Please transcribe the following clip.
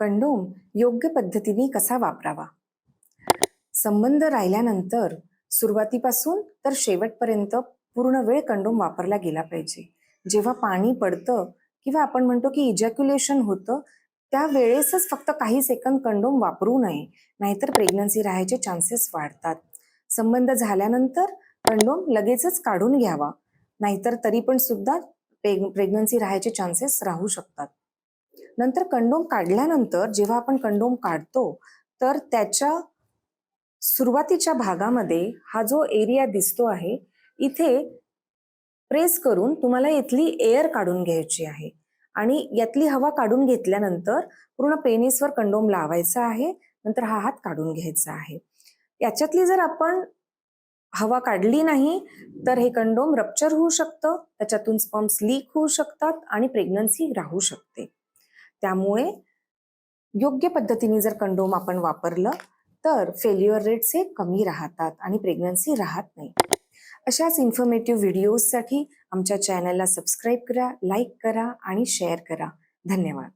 Condom योग्य पद्धतीने कसा वापरावा? संबंध राहिल्यानंतर सुरुवातीपासून तर शेवटपर्यंत पूर्ण वेळ कंडोम वापरला गेला पाहिजे. जेव्हा पाणी पडतं किंवा आपण म्हणतो की इजॅक्युलेशन होतं त्या वेळेसच फक्त काही सेकंद कंडोम वापरू नये नाहीतर प्रेग्नन्सी राहायचे चान्सेस वाढतात. संबंध झाल्यानंतर कंडोम लगेचच काढून घ्यावा नाहीतर तरी पण सुद्धा प्रेग्नन्सी राहायचे चान्सेस राहू शकतात. नंतर कंडोम काढल्यानंतर जेव्हा आपण कंडोम काढतो तर त्याच्या सुरुवातीच्या भागामध्ये हा जो एरिया दिसतो आहे इथे प्रेस करून तुम्हाला इथली एअर काढून घ्यायची आहे. आणि यातली हवा काढून घेतल्यानंतर पूर्ण पेनिसवर कंडोम लावायचा आहे नंतर हा हात काढून घ्यायचा आहे. याच्यातली जर आपण हवा काढली नाही तर हे कंडोम रप्चर होऊ शकतं त्याच्यातून स्पम्स लीक होऊ शकतात आणि प्रेग्नन्सी राहू शकते. त्यामुळे योग्य पद्धतीने जर कंडोम आपण वापरलं तर फेल्युअर रेट्स हे कमी राहतात आणि प्रेग्नन्सी राहत नाही. अशाच इन्फॉर्मेटिव्ह व्हिडिओजसाठी आमच्या चॅनलला सबस्क्राईब करा लाईक करा आणि शेअर करा. धन्यवाद.